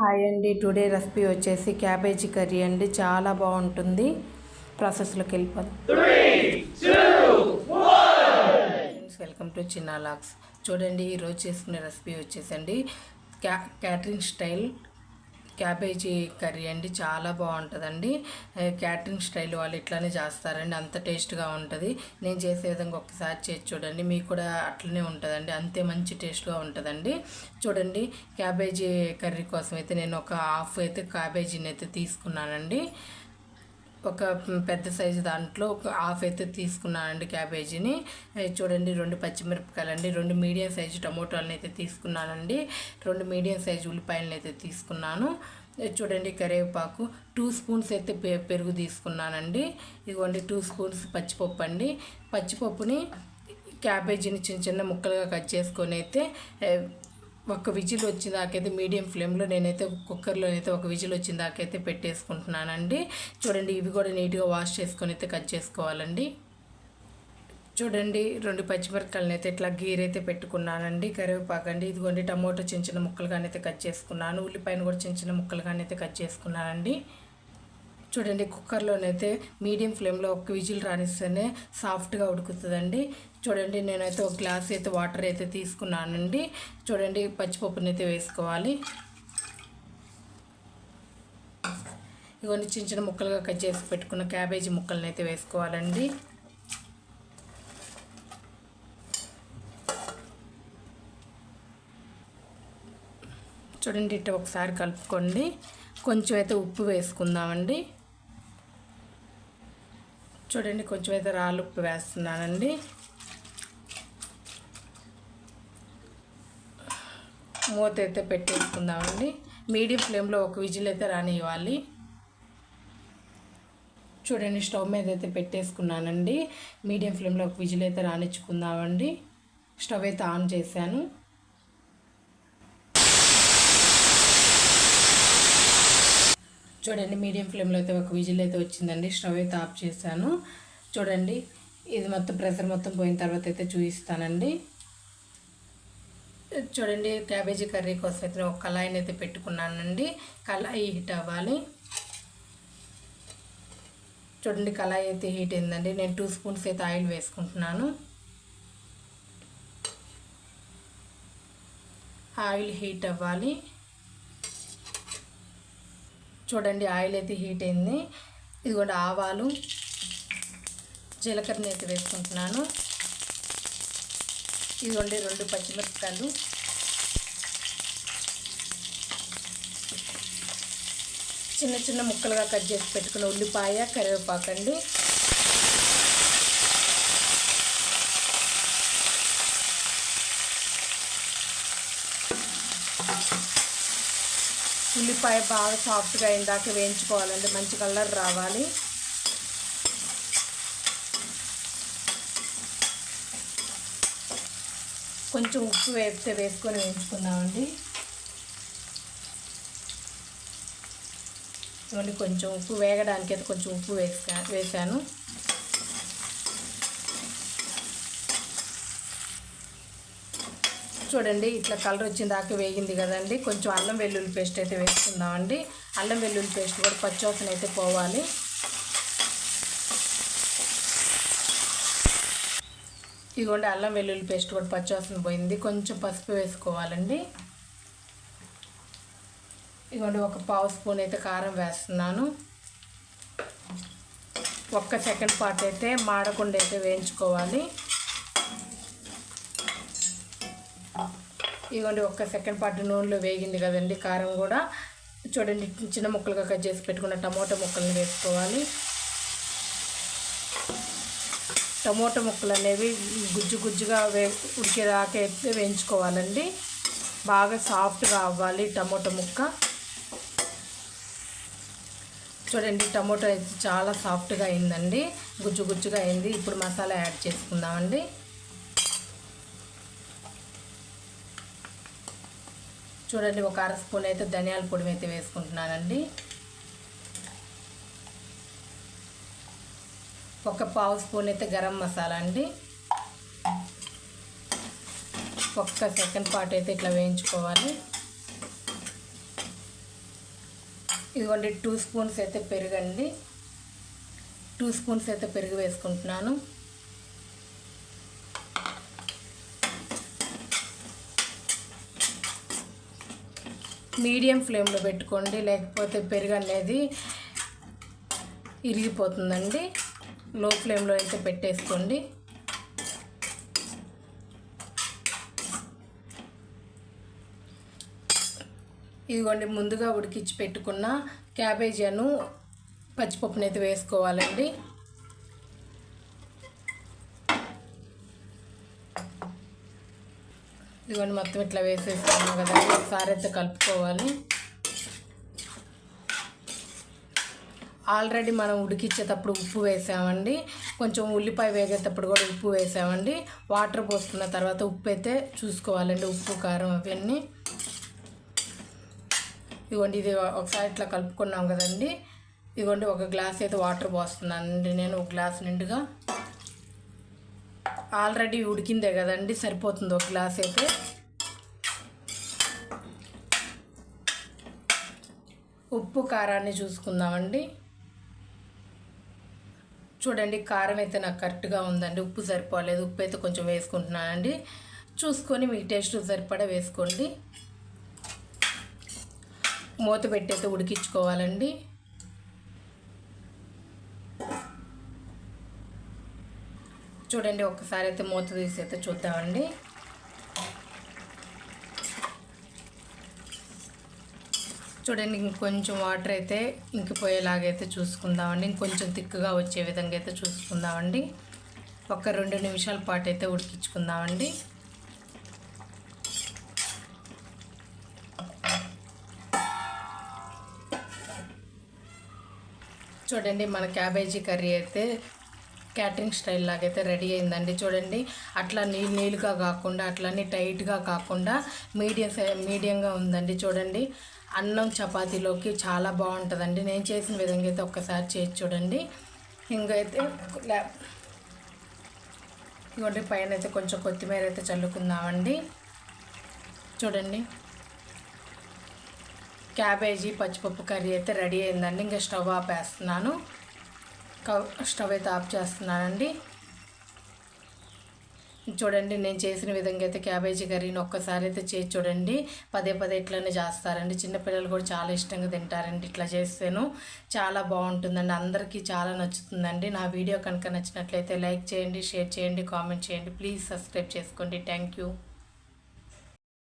Hi అండి. Today recipe వచ్చేసి cabbage curry అండి. చాలా బాగుంటుంది. ప్రాసెస్లోకి వెళ్ళిపోదాం. వెల్కమ్ టు చిన్న లాక్స్ చూడండి ఈరోజు చేసుకునే రెసిపీ వచ్చేసండి. క్యా క్యాటరింగ్ స్టైల్ క్యాబేజీ కర్రీ అండి చాలా బాగుంటుందండి. క్యాటరింగ్ స్టైల్ వాళ్ళు ఇట్లానే చేస్తారండి అంత టేస్ట్గా ఉంటుంది. నేను చేసే విధంగా ఒకసారి చేసి చూడండి మీకు కూడా అట్లనే ఉంటుందండి అంతే మంచి టేస్ట్గా ఉంటుందండి. చూడండి క్యాబేజీ కర్రీ కోసం అయితే నేను ఒక హాఫ్ అయితే క్యాబేజీని అయితే తీసుకున్నానండి. ఒక పెద్ద సైజు దాంట్లో ఒక హాఫ్ అయితే తీసుకున్నానండి క్యాబేజీని. చూడండి రెండు పచ్చిమిరపకాయలు అండి రెండు మీడియం సైజు టమోటాలను అయితే తీసుకున్నానండి. రెండు మీడియం సైజు ఉల్లిపాయలను అయితే తీసుకున్నాను. చూడండి కరివేపాకు టూ స్పూన్స్ అయితే పె- పెరుగు తీసుకున్నానండి. ఇదిగోండి టూ స్పూన్స్ పచ్చిపప్పు అండి. పచ్చిపప్పుని క్యాబేజీని చిన్న చిన్న ముక్కలుగా కట్ చేసుకొని అయితే ఒక విజిల్ వచ్చిన దాకైతే మీడియం ఫ్లేమ్లో నేనైతే కుక్కర్లో అయితే ఒక విజిల్ వచ్చిన దాకైతే పెట్టేసుకుంటున్నానండి. చూడండి ఇవి కూడా నీట్గా వాష్ చేసుకొని అయితే కట్ చేసుకోవాలండి. చూడండి రెండు పచ్చిమిరపకాయలను అయితే ఇట్లా గీరైతే పెట్టుకున్నానండి. కరివేపాకు అండి ఇదిగోండి టమోటో చిన్న చిన్న ముక్కలుగానైతే కట్ చేసుకున్నాను. ఉల్లిపాయను కూడా చిన్న చిన్న ముక్కలుగానైతే కట్ చేసుకున్నానండి. చూడండి కుక్కర్లోనైతే మీడియం ఫ్లేమ్లో ఒక విజిల్ రానిస్తేనే సాఫ్ట్గా ఉడుకుతుందండి. చూడండి నేనైతే ఒక గ్లాస్ అయితే వాటర్ అయితే తీసుకున్నానండి. చూడండి పచ్చిపప్పుని అయితే వేసుకోవాలి. ఇవన్నీ చిన్న చిన్న ముక్కలుగా కట్ చేసి పెట్టుకున్న క్యాబేజీ ముక్కలను అయితే వేసుకోవాలండి. చూడండి ఇట్లా ఒకసారి కలుపుకోండి. కొంచెం అయితే ఉప్పు వేసుకుందామండి. చూడండి కొంచెం అయితే రాళ్ళు ఉప్పు వేస్తున్నానండి. మూత అయితే పెట్టేసుకుందామండి. మీడియం ఫ్లేమ్లో ఒక విజిల్ అయితే రానివ్వాలి. చూడండి స్టవ్ మీద అయితే పెట్టేసుకున్నానండి. మీడియం ఫ్లేమ్లో ఒక విజిల్ అయితే రానిచ్చుకుందామండి. స్టవ్ అయితే ఆన్ చేశాను. చూడండి మీడియం ఫ్లేమ్లో అయితే ఒక విజిల్ అయితే వచ్చిందండి. స్టవ్ అయితే ఆఫ్ చేశాను. చూడండి ఇది మొత్తం ప్రెషర్ మొత్తం పోయిన తర్వాత అయితే చూపిస్తానండి. చూడండి క్యాబేజీ కర్రీ కోసం అయితే ఒక కళాయిని అయితే పెట్టుకున్నానండి. కళాయి హీట్ అవ్వాలి. చూడండి కళాయి అయితే హీట్ అయిందండి. నేను టూ స్పూన్స్ అయితే ఆయిల్ వేసుకుంటున్నాను. ఆయిల్ హీట్ అవ్వాలి. చూడండి ఆయిల్ అయితే హీట్ అయింది. ఇదిగోండి ఆవాలు జీలకర్రని అయితే వేసుకుంటున్నాను. ఇదిగోండి రెండు పచ్చిమిరపకాయలు. చిన్న చిన్న ముక్కలుగా కట్ చేసి పెట్టుకున్న ఉల్లిపాయ కరివేపాకు ఉల్లిపాయ బాగా సాఫ్ట్గా అయిందాక వేయించుకోవాలండి. మంచి కలర్ రావాలి. కొంచెం ఉప్పు వేస్తే వేసుకొని వేయించుకుందామండి. చూడండి కొంచెం ఉప్పు వేగడానికి అయితే కొంచెం ఉప్పు వేసా వేసాను. చూడండి ఇట్లా కలర్ వచ్చిన దాకా వేగింది కదండి. కొంచెం అల్లం వెల్లుల్లి పేస్ట్ అయితే వేసుకుందామండి అల్లం వెల్లుల్లి పేస్ట్ కూడా పచ్చివాసన అయితే పోవాలి. ఇదిగోండి అల్లం వెల్లుల్లి పేస్ట్ కూడా పచ్చివాసన పోయింది. కొంచెం పసుపు వేసుకోవాలండి. ఇదిగోండి ఒక పావు స్పూన్ అయితే కారం వేస్తున్నాను. ఒక్క సెకండ్ పాటు అయితే మాడకుండా అయితే వేయించుకోవాలి. ఇదిగోండి ఒక్క సెకండ్ పార్ట్ నూనెలో వేగింది కదండి కారం కూడా. చూడండి చిన్న ముక్కలుగా కట్ చేసి పెట్టుకున్న టమోటా ముక్కల్ని వేసుకోవాలి. టమోటా ముక్కలు అనేవి గుజ్జు గుజ్జుగా వే ఉడికేదాకా అయితే వేయించుకోవాలండి. బాగా సాఫ్ట్గా అవ్వాలి టమోటా ముక్క. చూడండి టమోటా అయితే చాలా సాఫ్ట్గా అయిందండి. గుజ్జు గుజ్జుగా అయింది. ఇప్పుడు మసాలా యాడ్ చేసుకుందామండి. చూడండి ఒక అర స్పూన్ అయితే ధనియాల పొడి అయితే వేసుకుంటున్నానండి. ఒక పావు స్పూన్ అయితే గరం మసాలా అండి. ఒక్క సెకండ్ పార్ట్ అయితే ఇట్లా వేయించుకోవాలి. ఇదిగోండి టూ స్పూన్స్ అయితే పెరుగండి. టూ స్పూన్స్ అయితే పెరుగు వేసుకుంటున్నాను. మీడియం ఫ్లేమ్లో పెట్టుకోండి లేకపోతే పెరుగు అనేది ఇరిగిపోతుందండి. లో ఫ్లేమ్లో అయితే పెట్టేసుకోండి. ఇదిగోండి ముందుగా ఉడికించి పెట్టుకున్న క్యాబేజీను పచ్చిపప్పునైతే వేసుకోవాలండి. ఇదిగోండి మొత్తం ఇట్లా వేసేసుకున్నాం కదా. ఒకసారి అయితే కలుపుకోవాలి. ఆల్రెడీ మనం ఉడికిచ్చేటప్పుడు ఉప్పు వేసామండి. కొంచెం ఉల్లిపాయ వేగేటప్పుడు కూడా ఉప్పు వేసామండి. వాటర్ పోసుకున్న తర్వాత ఉప్పు అయితే చూసుకోవాలండి ఉప్పు కారం అవన్నీ. ఇదిగోండి ఇది ఒకసారి ఇట్లా కలుపుకున్నాం కదండి. ఇదిగోండి ఒక గ్లాస్ అయితే వాటర్ పోస్తున్నానండి నేను ఒక గ్లాస్ నిండుగా. ఆల్రెడీ ఉడికిందే కదండి సరిపోతుంది ఒక గ్లాస్ అయితే. ఉప్పు కారాన్ని చూసుకుందామండి. చూడండి కారం అయితే నాకు కరెక్ట్గా ఉందండి. ఉప్పు సరిపోలేదు ఉప్పు అయితే కొంచెం వేసుకుంటున్నానండి. చూసుకొని మీ టేస్ట్ సరిపడా వేసుకోండి. మూత పెట్టయితే ఉడికించుకోవాలండి. చూడండి ఒక్కసారి అయితే మూత తీసి అయితే చూద్దామండి. చూడండి ఇంకొంచెం వాటర్ అయితే ఇంకిపోయేలాగైతే చూసుకుందామండి. ఇంకొంచెం తిక్కుగా వచ్చే విధంగా అయితే చూసుకుందామండి. ఒక రెండు నిమిషాల పాటు అయితే ఉడికించుకుందామండి. చూడండి మన క్యాబేజీ కర్రీ అయితే క్యాటరింగ్ స్టైల్ లాగైతే రెడీ అయిందండి. చూడండి అట్లా నీళ్ళు నీళ్ళుగా కాకుండా అట్లనే టైట్గా కాకుండా మీడియం మీడియంగా ఉందండి. చూడండి అన్నం చపాతీలోకి చాలా బాగుంటుందండి. నేను చేసిన విధంగా అయితే ఒక్కసారి చేసి చూడండి. ఇంకైతే ఇంకోటి పైన అయితే కొంచెం కొత్తిమీర అయితే చల్లుకుందామండి. చూడండి క్యాబేజీ పచ్చిపప్పు కర్రీ అయితే రెడీ అయిందండి. ఇంకా స్టవ్ ఆపేస్తున్నాను. స్టవ్ అయితే ఆఫ్ చేస్తున్నానండి. చూడండి నేను చేసిన విధంగా అయితే క్యాబేజీ కర్రీని ఒక్కసారి అయితే చేసి చూడండి. పదే పదే ఇట్లనే చేస్తారండి. చిన్నపిల్లలు కూడా చాలా ఇష్టంగా తింటారండి ఇట్లా చేస్తేను. చాలా బాగుంటుందండి. అందరికీ చాలా నచ్చుతుందండి. నా వీడియో కనుక నచ్చినట్లయితే లైక్ చేయండి షేర్ చేయండి కామెంట్ చేయండి. ప్లీజ్ సబ్స్క్రైబ్ చేసుకోండి. Thank you.